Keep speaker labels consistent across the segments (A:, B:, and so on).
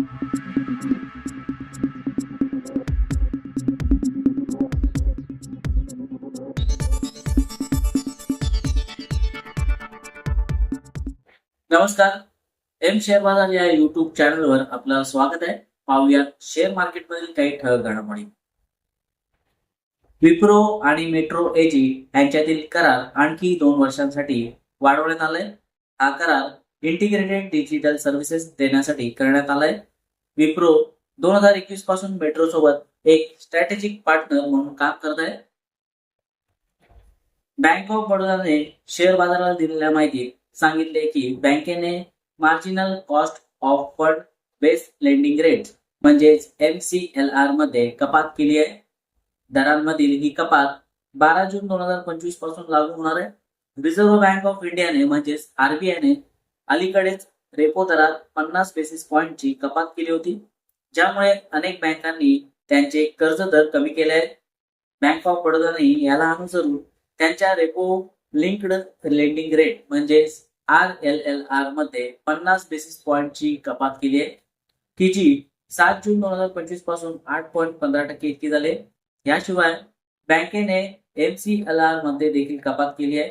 A: नमस्कार. M share बाजार या युट्यूब चॅनलवर आपलं स्वागत आहे. पाहूया शेअर मार्केटमधील काही ठळक घडामोडी. विप्रो आणि मेट्रो एजी यांच्यातील करार आणखी दोन वर्षांसाठी वाढवण्यात आलाय. हा करार इंटिग्रेटेड डिजिटल सर्व्हिसेस देण्यासाठी करण्यात आलाय. विप्रो दोन हजार एकवीसपासून मेट्रो सोबत एक स्ट्रॅटेजिक पार्टनर म्हणून काम करत आहे. बँक ऑफ बडोदाने शेअर बाजाराला दिलेल्या माहितीत सांगितले की बँकेने marginal cost of fund based lending rate म्हणजेच एम सी एल आरमध्ये कपात केली आहे. दरांमधील ही कपात बारा जून दोन हजार पंचवीसपासून लागू होणार आहे. रिझर्व्ह बँक ऑफ इंडियाने म्हणजेच आरबीआयने अलीकडेच रेपो दरात पन्नास बेसिस पॉईंटची कपात केली होती. ज्यामुळे अनेक बँकांनी त्यांचे कर्ज दर कमी केले आहेत. बँक ऑफ बडोदाने याला अनुसरून त्यांच्या रेपो लिंक्ड लेंडिंग रेट म्हणजेच आर एल एल आरमध्ये पन्नास बेसिस पॉईंटची कपात केली आहे. की जी सात जून दोन हजार पंचवीसपासून आठ पॉईंट पंधरा टक्के इतकी झाले याशिवाय बँकेने एम सी एल आरमध्ये देखील कपात केली आहे.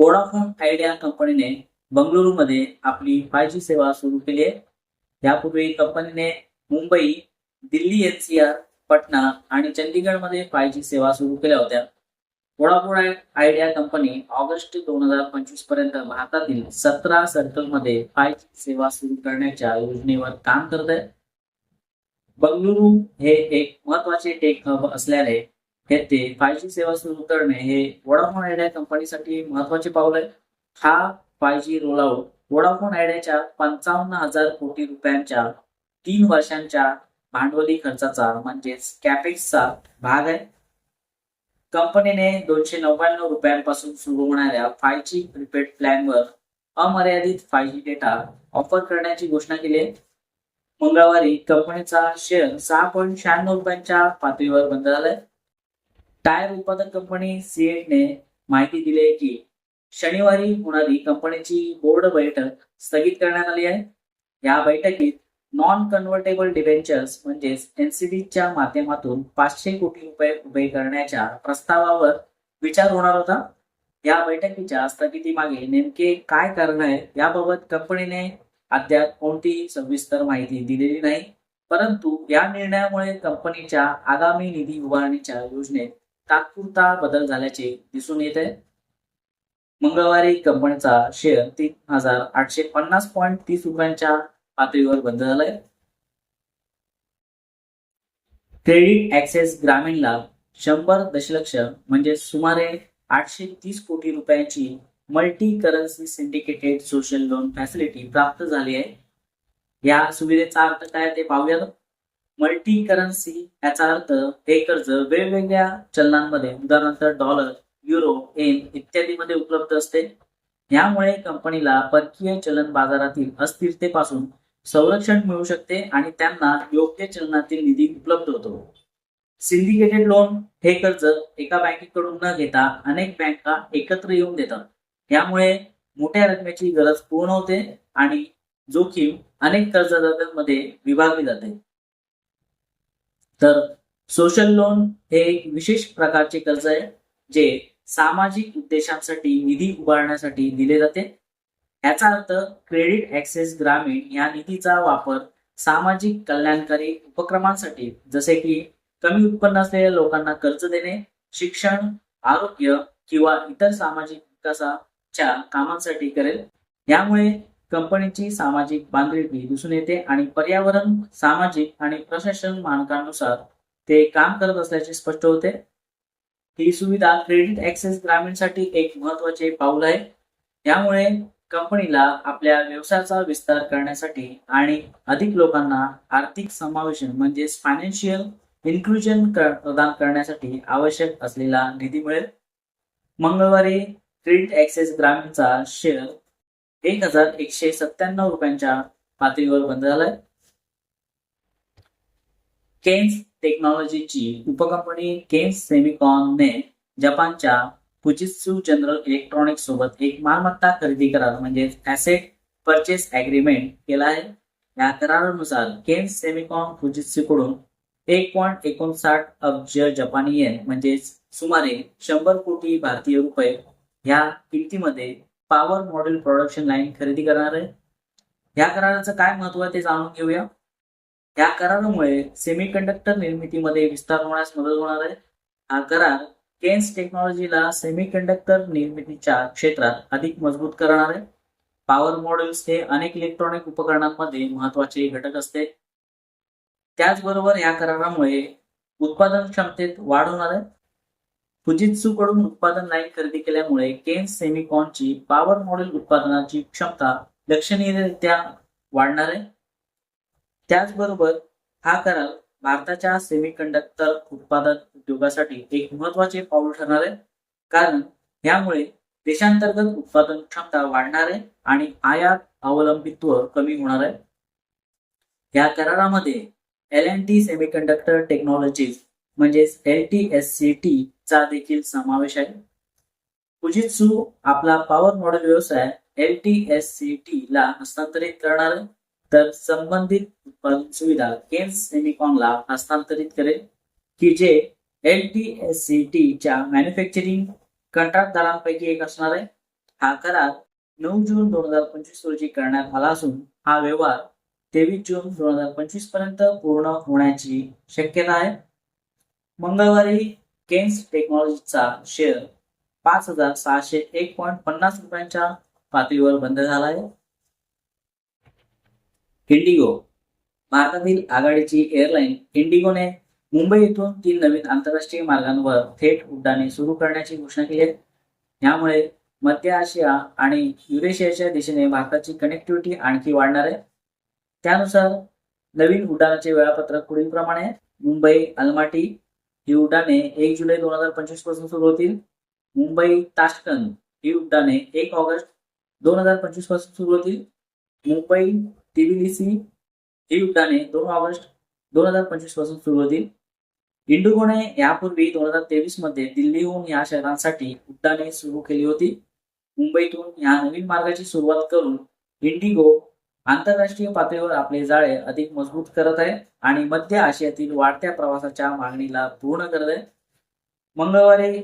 A: वोडाफोन आयडिया कंपनीने बंगळुरूमध्ये आपली फाय जी सेवा सुरू केली आहे. यापूर्वी कंपनीने मुंबई दिल्ली एनसीआर पटना आणि चंदीगडमध्ये फाय जी सेवा सुरू केल्या होत्या. वोडाफोन आयडिया कंपनी ऑगस्ट दोन हजार पंचवीसपर्यंत भारतातील सतरा सर्कलमध्ये फाय जी सेवा सुरू करण्याच्या योजनेवर काम करत आहे. बंगळुरू हे एक महत्त्वाचे टेक हब असल्याने येथे फाय जी सेवा सुरू करणे हे वोडाफोन आयडिया कंपनीसाठी महत्त्वाचे पाऊल आहे. हा फाय जी रोलआउट वोडाफोन आयडियाच्या पंचावन्न हजार कोटी रुपयांच्या तीन वर्षांच्या भांडवली खर्चाचा म्हणजेच कॅपेक्सचा भाग आहे. कंपनीने दोनशे नव्याण्णव रुपयांपासून सुरू होणाऱ्या फाय जी प्रीपेड प्लॅनवर अमर्यादित फाय जी डेटा ऑफर करण्याची घोषणा केली आहे. मंगळवारी कंपनीचा शेअर सहा पॉईंट शहाण्णव रुपयांच्या पातळीवर बंद झालाय. टायर उत्पादक कंपनी सीएटने माहिती दिली आहे की शनिवारी होणारी कंपनीची बोर्ड बैठक स्थगित करण्यात आली आहे. या बैठकीत नॉन कन्व्हर्टेबल डिबेंचर्स म्हणजेच एनसीडीच्या माध्यमातून पाचशे कोटी रुपये उभे करण्याच्या प्रस्तावावर विचार होणार होता. या बैठकीच्या स्थगितीमागे नेमके काय कारण आहे याबाबत कंपनीने अद्याप कोणतीही सविस्तर माहिती दिलेली नाही. परंतु या निर्णयामुळे कंपनीच्या आगामी निधी उभारणीच्या योजनेत तात्पुरता बदल झाल्याचे दिसून येत. आहे मंगळवारी कंपनीचा शेअर तीन हजार आठशे पन्नास पॉईंट तीस रुपयांच्या पातळीवर बंद झालाय. क्रेडिट ऍक्सेस ग्रामीणला शंभर दशलक्ष म्हणजे सुमारे आठशे तीस कोटी रुपयांची multi currency syndicated social loan facility प्राप्त झाली आहे. या सुविधेचा अर्थ काय ते पाहूयात. मल्टी करन्सी याचा अर्थ हे कर्ज वेगवेगळ्या चलनांमध्ये उदाहरणार्थ डॉलर युरो एन इत्यादीमध्ये उपलब्ध असते. यामुळे कंपनीला परकीय चलन बाजारातील अस्थिरतेपासून संरक्षण मिळू शकते आणि त्यांना योग्य चलनातील निधी उपलब्ध होतो. सिंडिकेटेड लोन हे कर्ज एका बँकेकडून न घेता अनेक बँका एकत्र येऊन देतात. यामुळे मोठ्या रकमेची गरज पूर्ण होते आणि जोखीम अनेक कर्जदारांमध्ये विभागली जाते. तर सोशल लोन हे एक विशेष प्रकारचे कर्ज आहे जे सामाजिक उद्देशांसाठी निधी उभारण्यासाठी दिले जाते. याचा अर्थ क्रेडिट ऍक्सेस ग्रामीण या निधीचा वापर सामाजिक कल्याणकारी उपक्रमांसाठी जसे की कमी उत्पन्न असलेल्या लोकांना कर्ज देणे शिक्षण आरोग्य किंवा इतर सामाजिक विकासाच्या कामांसाठी करेल. यामुळे कंपनीची सामाजिक बांधिलकी दिसून येते आणि पर्यावरण सामाजिक आणि प्रशासन मानकांनुसार ते काम करत असल्याचे स्पष्ट होते. ही सुविधा क्रेडिट ऍक्सेस ग्रामीणसाठी एक महत्त्वाचे पाऊल आहे. यामुळे कंपनीला आपल्या व्यवसायाचा विस्तार करण्यासाठी आणि अधिक लोकांना आर्थिक समावेशन म्हणजेच फायनान्शियल इन्क्लुजन प्रदान करण्यासाठी आवश्यक असलेला निधी मिळेल. मंगळवारी क्रेडिट ऍक्सेस ग्रामीणचा शेअर एक हजार एकशे सत्त्याण्णव रुपयांच्या पातळीवर बंद झालाय. केन्स टेक्नॉलॉजीची उपकंपनी केन्स सेमिकॉनने जपानच्या फुजित्सू जनरल इलेक्ट्रॉनिक्स सोबत एक मालमत्ता खरेदी करार म्हणजे ऍसेट परचेस अग्रीमेंट केला आहे. या करारानुसार केन्स सेमिकॉन फुजित्सूकडून एक पॉईंट एकोणसाठ अब्ज जपानी येन म्हणजेच सुमारे शंभर कोटी भारतीय रुपये ह्या किमतीमध्ये पॉवर मॉडेल प्रोडक्शन लाईन खरेदी करणार आहे. या कराराचं काय महत्त्व आहे ते जाणून घेऊया. या करारामुळे सेमीकंडक्टर निर्मितीमध्ये विस्तार होण्यास मदत होणार आहे. हा करार केन्स टेक्नॉलॉजीला सेमीकंडक्टर निर्मितीच्या क्षेत्रात अधिक मजबूत करणार आहे. पॉवर मॉडेल्स हे अनेक इलेक्ट्रॉनिक उपकरणांमध्ये महत्त्वाचे घटक असते. त्याचबरोबर या करारामुळे उत्पादन क्षमतेत वाढ होणार आहे. फुजित्सू कडून उत्पादन लाईन खरेदी केल्यामुळे केन सेमिकॉनची पॉवर मॉडेल उत्पादनाची क्षमता लक्षणीयरित्या वाढणार आहे. त्याचबरोबर हा करार भारताच्या सेमीकंडक्टर उत्पादन उद्योगासाठी एक महत्त्वाचे पाऊल ठरणार आहे. कारण यामुळे देशांतर्गत उत्पादन क्षमता वाढणार आहे आणि आयात अवलंबित्व कमी होणार आहे. या करारामध्ये L N T semiconductor technologies म्हणजेच L T S C T चा देखील समावेश आहे. फुजित्सू आपला पॉवर मॉडेल व्यवसाय L T S C T ला हस्तांतरित करणार आहे. तर संबंधित उत्पादन सुविधा केन्स सेमिकॉनला हस्तांतरित करेल. की जे L T S C T च्या मॅन्युफॅक्चरिंग कंत्राटदारांपैकी एक असणार आहे. हा करार नऊ जून दोन हजार पंचवीस रोजी करण्यात आला असून हा व्यवहार तेवीस जून दोन हजार पंचवीसपर्यंत पूर्ण होण्याची शक्यता आहे. मंगळवारी केन्स टेक्नॉलॉजीचा शेअर पाच हजार सहाशे एक पॉईंट पन्नास रुपयांच्या पातळीवर बंद झाला आहे. इंडिगो भारतातील आघाडीची एअरलाईन इंडिगोने मुंबई येथून तीन नवीन आंतरराष्ट्रीय मार्गांवर थेट उड्डाणे सुरू करण्याची घोषणा केली आहे. यामुळे मध्य आशिया आणि युरेशियाच्या दिशेने भारताची कनेक्टिव्हिटी आणखी वाढणार आहे. त्यानुसार नवीन उड्डाणाचे वेळापत्रक पुढील प्रमाणे मुंबई अलमाटी ही उड्डाणे एक जुलै दोन हजार पंचवीसपासून सुरू होतील. मुंबई ताशकंद ही उड्डाणे एक ऑगस्ट दोन हजार पंचवीसपासून सुरू होतील. मुंबई टिबिलिसी ही उड्डाणे दोन ऑगस्ट दोन हजार पंचवीसपासून सुरू होतील. इंडिगोने यापूर्वी दोन हजार तेवीसमध्ये दिल्लीहून या शहरांसाठी उड्डाणे सुरू केली होती. मुंबईतून या नवीन मार्गाची सुरुवात करून इंडिगो आंतरराष्ट्रीय पातळीवर आपले जाळे अधिक मजबूत करत आहे आणि मध्य आशियातील वाढत्या प्रवासाच्या मागणीला पूर्ण करत आहे. मंगळवारी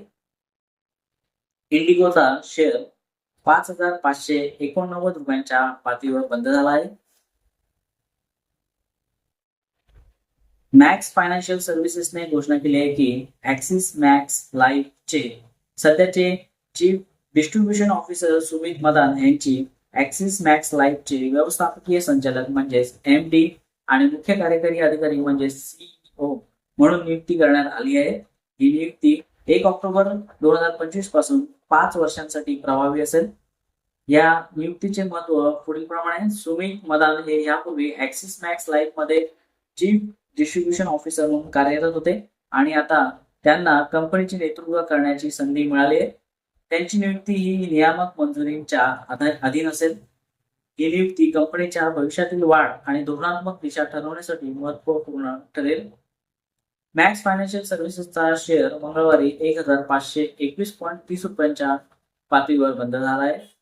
A: इंडिगोचा शेअर पाच हजार पाचशे एकोणनव्वद रुपयांच्या पातळीवर बंद झाला आहे. मॅक्स फायनान्शियल सर्व्हिसेसने घोषणा केली आहे की ऍक्सिस मॅक्स लाईफचे सध्याचे chief distribution officer Sumit Madan यांची ऍक्सिस मॅक्स लाईफचे व्यवस्थापकीय संचालक म्हणजेच एम डी आणि मुख्य कार्यकारी अधिकारी म्हणजे सीईओ म्हणून नियुक्ती करण्यात आली आहे. ही नियुक्ती एक ऑक्टोबर दोन हजार पंचवीसपासून पाच वर्षांसाठी प्रभावी असेल. या नियुक्तीचे महत्त्व पुढील प्रमाणे सुमित मदान हे यापूर्वी ऍक्सिस मॅक्स लाईफमध्ये चीफ डिस्ट्रीब्युशन ऑफिसर म्हणून कार्यरत होते आणि आता त्यांना कंपनीचे नेतृत्व करण्याची संधी मिळाली आहे. त्यांची नियुक्ती ही नियामक मंजुरींच्या अधीन असेल. ही नियुक्ती कंपनीच्या भविष्यातील वाढ आणि धोरणात्मक दिशा ठरवण्यासाठी महत्त्वपूर्ण ठरेल. मॅक्स फायनान्शियल सर्व्हिसेसचा शेअर मंगळवारी एक हजार पाचशे एकवीस पॉईंट तीस रुपयांच्या पातळीवर बंद झाला आहे.